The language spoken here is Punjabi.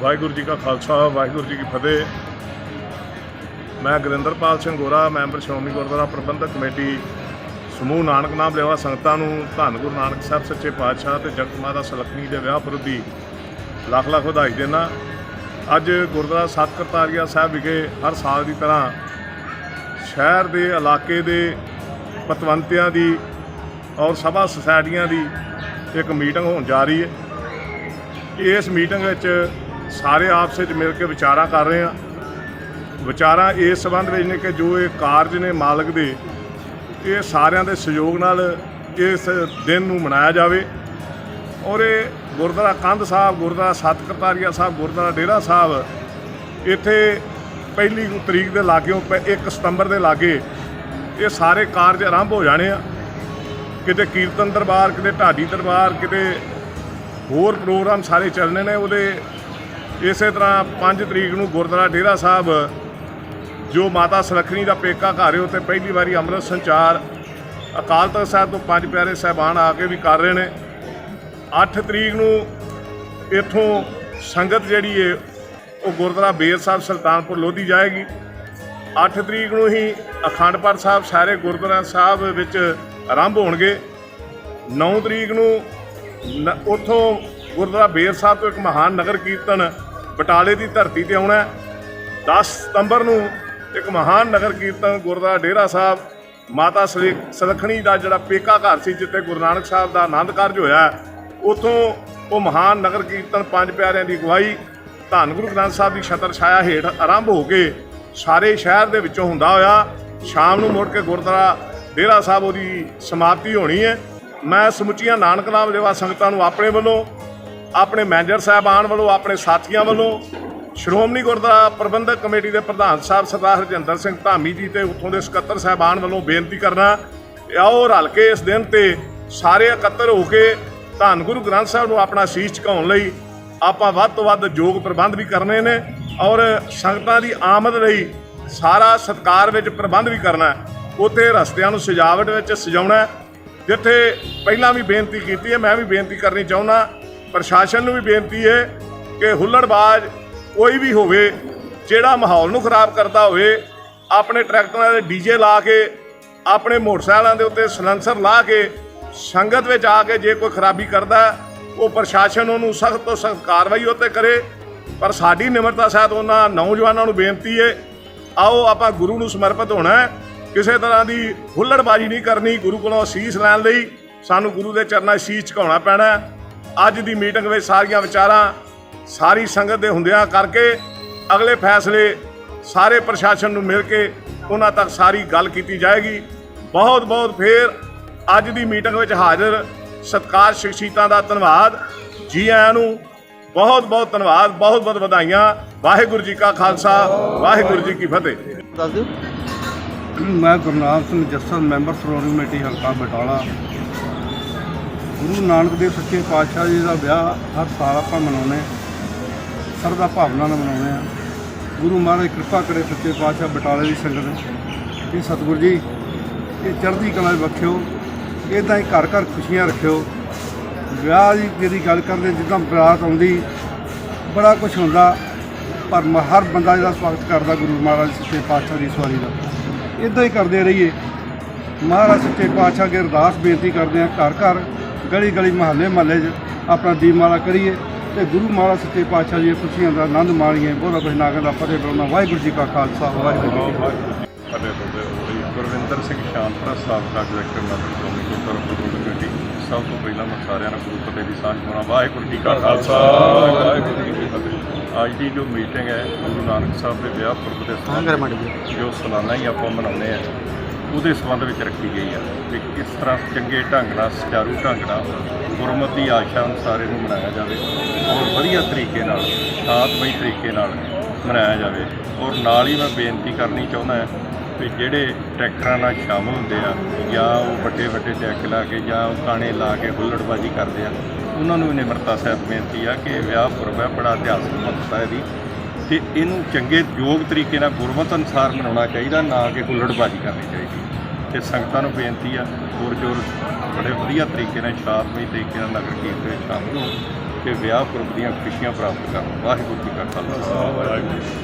ਵਾਹਿਗੁਰੂ ਜੀ ਕਾ ਖਾਲਸਾ, ਵਾਹਿਗੁਰੂ ਜੀ ਕੀ ਫਤਿਹ। ਮੈਂ ਗੁਰਿੰਦਰਪਾਲ ਸਿੰਘ ਗੋਰਾ, ਮੈਂਬਰ ਸ਼੍ਰੋਮਣੀ ਗੁਰਦੁਆਰਾ ਪ੍ਰਬੰਧਕ ਕਮੇਟੀ, ਸਮੂਹ ਨਾਨਕ ਨਾਮ ਲੈਵਾ ਸੰਗਤਾਂ ਨੂੰ, ਧੰਨ ਗੁਰੂ ਨਾਨਕ ਸਾਹਿਬ, ਸੱਚੇ ਪਾਤਸ਼ਾਹ ਤੇ ਜਗਤ ਮਾਤਾ ਸਲੱਖਣੀ ਦੇ ਵਿਆਹ ਪ੍ਰਤੀ ਲੱਖ ਲੱਖ ਵਧਾਈ ਦੇਣਾ। ਅੱਜ ਗੁਰਦੁਆਰਾ ਸਤ ਕਰਤਾਰੀਆ ਸਾਹਿਬ ਵਿਖੇ ਹਰ ਸਾਲ ਦੀ ਤਰ੍ਹਾਂ ਸ਼ਹਿਰ ਦੇ ਇਲਾਕੇ ਦੇ ਪਤਵੰਤਿਆਂ ਦੀ ਔਰ ਸਭਾ ਸੁਸਾਇਟੀਆਂ ਦੀ ਇੱਕ ਮੀਟਿੰਗ ਹੋਣ ਜਾ ਰਹੀ ਹੈ। ਇਸ ਮੀਟਿੰਗ ਵਿੱਚ ਸਾਰੇ ਆਪਸ ਵਿੱਚ ਮਿਲ ਕੇ ਵਿਚਾਰਾਂ ਕਰ ਰਹੇ ਆ ਵਿਚਾਰਾਂ ਇਸ ਸੰਬੰਧ ਵਿੱਚ ਨੇ ਕਿ ਜੋ ਇਹ ਕਾਰਜ ਨੇ ਮਾਲਕ ਦੇ, ਇਹ ਸਾਰਿਆਂ ਦੇ ਸਹਿਯੋਗ ਨਾਲ ਇਸ ਦਿਨ ਨੂੰ ਮਨਾਇਆ ਜਾਵੇ। ਔਰ ਇਹ ਗੁਰਦੁਆਰਾ ਕੰਧ ਸਾਹਿਬ, ਗੁਰਦੁਆਰਾ ਸਤ ਕਰਤਾਰੀਆ ਸਾਹਿਬ, ਗੁਰਦੁਆਰਾ ਡੇਰਾ ਸਾਹਿਬ, ਇੱਥੇ ਪਹਿਲੀ ਤਰੀਕ ਦੇ ਲਾਗਿਓਂ 1 ਸਤੰਬਰ ਦੇ ਲਾਗੇ ਇਹ ਸਾਰੇ ਕਾਰਜ ਆਰੰਭ ਹੋ ਜਾਣੇ ਆ। ਕਿਤੇ ਕੀਰਤਨ ਦਰਬਾਰ, ਕਿਤੇ ਢਾਡੀ ਦਰਬਾਰ, ਕਿਤੇ ਹੋਰ ਪ੍ਰੋਗਰਾਮ ਸਾਰੇ ਚੱਲਣੇ ਨੇ। ਉਹਦੇ ਇਸੇ ਤਰ੍ਹਾਂ 5 ਤਰੀਕ ਨੂੰ ਗੁਰਦੁਆਰਾ ਡੇਰਾ ਸਾਹਿਬ, ਜੋ ਮਾਤਾ ਸੁਲੱਖਣੀ ਦਾ ਪੇਕਾ ਘਰ ਹੈ, ਉੱਥੇ ਪਹਿਲੀ ਵਾਰੀ ਅੰਮ੍ਰਿਤ ਸੰਚਾਰ ਅਕਾਲ ਤਖਤ ਸਾਹਿਬ ਤੋਂ ਪੰਜ ਪਿਆਰੇ ਸਾਹਿਬਾਨ ਆ ਕੇ ਵੀ ਕਰ ਰਹੇ ਨੇ। 8 ਤਰੀਕ ਨੂੰ ਇੱਥੋਂ ਸੰਗਤ ਜਿਹੜੀ ਹੈ, ਉਹ ਗੁਰਦੁਆਰਾ ਬੇਰ ਸਾਹਿਬ ਸੁਲਤਾਨਪੁਰ ਲੋਧੀ ਜਾਏਗੀ। 8 ਤਰੀਕ ਨੂੰ ਹੀ ਅਖੰਡ ਪਾਠ ਸਾਹਿਬ ਸਾਰੇ ਗੁਰਦੁਆਰਾ ਸਾਹਿਬ ਵਿੱਚ ਆਰੰਭ ਹੋਣਗੇ। 9 ਤਰੀਕ ਨੂੰ ਨ- ਉੱਥੋਂ ਗੁਰਦੁਆਰਾ ਬੇਰ ਸਾਹਿਬ ਤੋਂ ਇੱਕ ਮਹਾਨ ਨਗਰ ਕੀਰਤਨ ਬਟਾਲੇ ਦੀ ਧਰਤੀ ਤੇ ਆਉਣਾ ਹੈ। 10 ਸਤੰਬਰ ਨੂੰ ਇੱਕ ਮਹਾਨ ਨਗਰ ਕੀਰਤਨ ਗੁਰਦੁਆਰਾ ਡੇਰਾ ਸਾਹਿਬ ਮਾਤਾ ਸਲੀ- ਸਲੱਖਣੀ ਦਾ ਜਿਹੜਾ ਪੇਕਾ ਘਰ ਸੀ ਜਿੱਥੇ ਗੁਰੂ ਨਾਨਕ ਸਾਹਿਬ ਦਾ ਆਨੰਦ ਕਾਰਜ ਹੋਇਆ ਹੈ, ਉੱਥੋਂ ਉਹ ਮਹਾਨ ਨਗਰ ਕੀਰਤਨ ਪੰਜ ਪਿਆਰਿਆਂ ਦੀ ਅਗਵਾਈ ਧੰਨ ਗੁਰੂ ਗ੍ਰੰਥ ਸਾਹਿਬ ਦੀ ਛਤਰ ਛਾਇਆ ਹੇਠ ਆਰੰਭ ਹੋ ਕੇ ਸਾਰੇ ਸ਼ਹਿਰ ਦੇ ਵਿੱਚੋਂ ਹੁੰਦਾ ਹੋਇਆ ਸ਼ਾਮ ਨੂੰ ਮੁੜ ਕੇ ਗੁਰਦੁਆਰਾ ਡੇਰਾ ਸਾਹਿਬ ਉਹਦੀ ਸਮਾਪਤੀ ਹੋਣੀ ਹੈ ਮੈਂ ਸਮੁੱਚੀਆਂ ਨਾਨਕ ਨਾਮ ਲੇਵਾ ਸੰਗਤਾਂ ਨੂੰ ਆਪਣੇ ਵੱਲੋਂ ਆਪਣੇ ਮੈਨੇਜਰ ਸਾਹਿਬਾਨ ਵੱਲੋਂ, ਆਪਣੇ ਸਾਥੀਆਂ ਵੱਲੋਂ ਸ਼੍ਰੋਮਣੀ ਗੁਰਦੁਆਰਾ ਪ੍ਰਬੰਧਕ ਕਮੇਟੀ ਦੇ ਪ੍ਰਧਾਨ ਸਾਹਿਬ ਸਰਦਾਰ ਹਰਜਿੰਦਰ ਸਿੰਘ ਧਾਮੀ ਜੀ ਤੇ ਉੱਥੋਂ ਦੇ ਸਕੱਤਰ ਸਾਹਿਬਾਨ ਵੱਲੋਂ ਬੇਨਤੀ ਕਰਨਾ ਆਓ ਰਲ ਕੇ ਇਸ ਦਿਨ ਤੇ ਸਾਰੇ ਇਕੱਤਰ ਹੋ ਕੇ ਧੰਨ ਗੁਰੂ ਗ੍ਰੰਥ ਸਾਹਿਬ ਨੂੰ ਆਪਣਾ ਸੀਸ ਝੁਕਾਉਣ ਲਈ ਆਪਾਂ ਵੱਧ ਤੋਂ ਵੱਧ ਯੋਗ ਪ੍ਰਬੰਧ ਵੀ ਕਰਨੇ ਨੇ ਔਰ ਸੰਗਤਾਂ ਦੀ ਆਮਦ ਲਈ ਸਾਰਾ ਸਤਕਾਰ ਵਿੱਚ ਪ੍ਰਬੰਧ ਵੀ ਕਰਨਾ ਹੈ। ਉੱਥੇ ਰਸਤਿਆਂ ਨੂੰ ਸਜਾਵਟ ਵਿੱਚ ਸਜਾਉਣਾ ਜਿੱਥੇ ਪਹਿਲਾਂ ਵੀ ਬੇਨਤੀ ਕੀਤੀ ਹੈ, ਮੈਂ ਵੀ ਬੇਨਤੀ ਕਰਨੀ ਚਾਹੁੰਦਾ ਪ੍ਰਸ਼ਾਸਨ ਨੂੰ ਵੀ ਬੇਨਤੀ ਹੈ ਕਿ ਹੁੱਲੜਬਾਜ਼ ਕੋਈ ਵੀ ਹੋਵੇ, ਜਿਹੜਾ ਮਾਹੌਲ ਨੂੰ ਖਰਾਬ ਕਰਦਾ ਹੋਵੇ, ਆਪਣੇ ਟਰੈਕਟਰਾਂ ਦੇ ਡੀਜੇ ਲਾ ਕੇ, ਆਪਣੇ ਮੋਟਰਸਾਈਕਲਾਂ ਦੇ ਉੱਤੇ ਸਲੈਂਸਰ ਲਾ ਕੇ, ਸੰਗਤ ਵਿੱਚ ਆ ਕੇ ਜੇ ਕੋਈ ਖਰਾਬੀ ਕਰਦਾ, ਉਹ ਪ੍ਰਸ਼ਾਸਨ ਉਹਨੂੰ ਸਖਤ ਤੋਂ ਸਖਤ ਕਾਰਵਾਈ ਉੱਤੇ ਕਰੇ। ਪਰ ਸਾਡੀ ਨਿਮਰਤਾ ਸਾਹਿਤ ਉਹਨਾਂ ਨੌਜਵਾਨਾਂ ਨੂੰ ਬੇਨਤੀ ਹੈ, ਆਓ ਆਪਾਂ ਗੁਰੂ ਨੂੰ ਸਮਰਪਿਤ ਹੋਣਾ ਕਿਸੇ ਤਰ੍ਹਾਂ ਦੀ ਹੁੱਲੜਬਾਜ਼ੀ ਨਹੀਂ ਕਰਨੀ, ਗੁਰੂ ਕੋਲੋਂ ਅਸੀਸ ਲੈਣ ਲਈ ਸਾਨੂੰ ਗੁਰੂ ਦੇ ਚਰਨਾਂ 'ਚ ਸੀਸ ਝੁਕਾਉਣਾ ਪੈਣਾ ਅੱਜ ਦੀ ਮੀਟਿੰਗ ਵਿੱਚ ਸਾਰੀਆਂ ਵਿਚਾਰਾਂ ਸਾਰੀ ਸੰਗਤ ਦੇ ਹੁੰਦਿਆਂ ਕਰਕੇ ਅਗਲੇ ਫੈਸਲੇ ਸਾਰੇ ਪ੍ਰਸ਼ਾਸਨ ਨੂੰ ਮਿਲ ਕੇ ਉਹਨਾਂ ਤੱਕ ਸਾਰੀ ਗੱਲ ਕੀਤੀ ਜਾਏਗੀ। ਬਹੁਤ ਬਹੁਤ ਫੇਰ ਅੱਜ ਦੀ ਮੀਟਿੰਗ ਵਿੱਚ ਹਾਜ਼ਰ ਸਤਕਾਰ ਸ਼ਖਸੀਅਤਾਂ ਦਾ ਧੰਨਵਾਦ। ਜੀ ਆਇਆਂ ਨੂੰ ਬਹੁਤ ਬਹੁਤ ਧੰਨਵਾਦ, ਬਹੁਤ ਬਹੁਤ ਵਧਾਈਆਂ। ਵਾਹਿਗੁਰੂ ਜੀ ਕਾ ਖਾਲਸਾ, ਵਾਹਿਗੁਰੂ ਜੀ ਕੀ ਫਤਿਹ। ਦੱਸ ਦਿਓ। ਮੈਂ ਗੁਰਨਾਮ ਸਿੰਘ ਜੱਸਲ ਮੈਂਬਰ ਸ਼੍ਰੋਮਣੀ ਕਮੇਟੀ, ਹਲਕਾ ਬਟਾਲਾ। ਗੁਰੂ ਨਾਨਕ ਦੇਵ ਸੱਚੇ ਪਾਤਸ਼ਾਹ ਜੀ ਦਾ ਵਿਆਹ ਹਰ ਸਾਲ ਆਪਾਂ ਮਨਾਉਂਦੇ ਸਰਦਾ ਭਾਵਨਾ ਨਾਲ ਮਨਾਉਂਦੇ ਆ ਗੁਰੂ ਮਹਾਰਾਜ ਕਿਰਪਾ ਕਰੇ ਸੱਚੇ ਪਾਤਸ਼ਾਹ ਬਟਾਲੇ ਦੀ ਸੰਗਤ ਇਹ ਸਤਿਗੁਰ ਜੀ, ਇਹ ਚੜ੍ਹਦੀ ਕਲਾ ਵਿੱਚ ਬਖਸ਼ਿਓ। ਇਦਾਂ ਹੀ ਘਰ ਘਰ ਖੁਸ਼ੀਆਂ ਰੱਖਿਓ। ਵਿਆਹ ਦੀ ਜਿਹੜੀ ਗੱਲ ਕਰਦੇ, ਜਿੱਦਾਂ ਬਰਾਤ ਆਉਂਦੀ, ਬੜਾ ਕੁਝ ਹੁੰਦਾ। ਪਰ ਮ- ਹਰ ਬੰਦਾ ਜਿਹੜਾ ਸਵਾਗਤ ਕਰਦਾ ਗੁਰੂ ਮਹਾਰਾਜ ਸੱਚੇ ਪਾਤਸ਼ਾਹ ਦੀ ਸਵਾਰੀ ਦਾ। ਇਦਾਂ ਹੀ ਕਰਦੇ ਰਹੀਏ। ਮਹਾਰਾਜ ਸੱਚੇ ਪਾਤਸ਼ਾਹ ਅੱਗੇ ਅਰਦਾਸ ਬੇਨਤੀ ਕਰਦੇ ਆ ਘਰ ਘਰ ਗਲੀ ਗਲੀ ਮਹੱਲੇ ਮਹੱਲੇ 'ਚ ਆਪਣਾ ਦੀਪਮਾਲਾ ਕਰੀਏ ਤੇ ਗੁਰੂ ਮਹਾਰਾਜ ਸੱਚੇ ਪਾਤਸ਼ਾਹ ਦੀਆਂ ਖੁਸ਼ੀਆਂ ਦਾ ਆਨੰਦ ਮਾਣੀਏ। ਬਹੁਤਾ ਕੁਝ ਨਾ ਕਰਦਾ ਫਤਿਹ ਬੁਲਾਉਣਾ। ਵਾਹਿਗੁਰੂ ਜੀ ਕਾ ਖਾਲਸਾ ਵਾਹਿਗੁਰੂ ਜੀ ਕੀ ਫਤਿਹ। ਗੁਰਵਿੰਦਰ ਸਿੰਘ ਸ਼ਾਂਤਰਾ ਸਾਬਕਾ ਡਾਇਰੈਕਟਰ ਕਮੇਟੀ। ਸਭ ਤੋਂ ਪਹਿਲਾਂ ਮੈਂ ਸਾਰਿਆਂ ਨੂੰ ਗੁਰੂ ਫਤਿਹ ਦੀ ਸਾਂਝ ਪਾਉਣਾ। ਵਾਹਿਗੁਰੂ ਜੀ ਕਾ ਖਾਲਸਾ ਵਾਹਿਗੁਰੂ ਜੀ ਕੀ ਫਤਿਹ। ਅੱਜ ਦੀ ਜੋ ਮੀਟਿੰਗ ਹੈ ਗੁਰੂ ਨਾਨਕ ਸਾਹਿਬ ਦੇ ਵਿਆਹ ਪੁਰਬ ਦੇ ਸੰਬੰਧ ਮੜ ਜੋ। ਸਾਲਾਨਾ ਹੀ ਆਪਾਂ ਮਨਾਉਂਦੇ ਆ ਉਹਦੇ ਸੰਬੰਧ ਵਿੱਚ ਰੱਖੀ ਗਈ ਆ ਵੀ ਕਿਸ ਤਰ੍ਹਾਂ ਚੰਗੇ ਢੰਗ ਨਾਲ, ਸੁਚਾਰੂ ਢੰਗ ਨਾਲ ਗੁਰਮਤਿ ਆਸ਼ਾ ਅਨੁਸਾਰ ਇਹਨੂੰ ਮਨਾਇਆ ਜਾਵੇ ਔਰ ਵਧੀਆ ਤਰੀਕੇ ਨਾਲ ਸ਼ਾਂਤਮਈ ਤਰੀਕੇ ਨਾਲ ਮਨਾਇਆ ਜਾਵੇ। ਔਰ ਨਾਲ ਹੀ ਮੈਂ ਬੇਨਤੀ ਕਰਨੀ ਚਾਹੁੰਦਾ ਹਾਂ ਵੀ ਜਿਹੜੇ ਟਰੈਕਟਰਾਂ ਨਾਲ ਸ਼ਾਮਲ ਹੁੰਦੇ ਆ, ਜਾਂ ਉਹ ਵੱਡੇ ਵੱਡੇ ਟੈਕ ਲਾ ਕੇ ਜਾਂ ਉਹ ਕਾਣੇ ਲਾ ਕੇ ਹੁੱਲੜਬਾਜ਼ੀ ਕਰਦੇ ਆ, ਉਹਨਾਂ ਨੂੰ ਨਿਮਰਤਾ ਸਾਹਿਬ ਬੇਨਤੀ ਆ ਕਿ ਵਿਆਹ ਪੁਰਬ ਹੈ, ਬੜਾ ਇਤਿਹਾਸਕ ਮਹੱਤਤਾ ਇਹਦੀ। ਤੇ ਇਹਨੂੰ ਚੰਗੇ ਯੋਗ ਤਰੀਕੇ ਨਾਲ ਗੁਰਮਤ ਅਨੁਸਾਰ ਮਨਾਉਣਾ ਚਾਹੀਦਾ, ਨਾ ਕਿ ਹੁੱਲੜਬਾਜ਼ੀ ਕਰਨੀ ਚਾਹੀਦੀ ਤੇ ਸੰਗਤਾਂ ਨੂੰ ਬੇਨਤੀ ਆ, ਹੋਰ ਜੋਰ ਬੜੇ ਵਧੀਆ ਤਰੀਕੇ ਨਾਲ, ਸ਼ਾਂਤਮਈ ਤਰੀਕੇ ਨਾਲ ਨਗਰ ਕੀਰਤਨ ਵਿੱਚ ਸ਼ਾਮਲ ਹੋਣ ਵਿਆਹ ਪੁਰਬ ਦੀਆਂ ਖੁਸ਼ੀਆਂ ਪ੍ਰਾਪਤ ਕਰਨ। ਵਾਹਿਗੁਰੂ ਜੀ ਕਾ ਖਾਲਸਾ। ਵਾਹਿਗੁਰੂ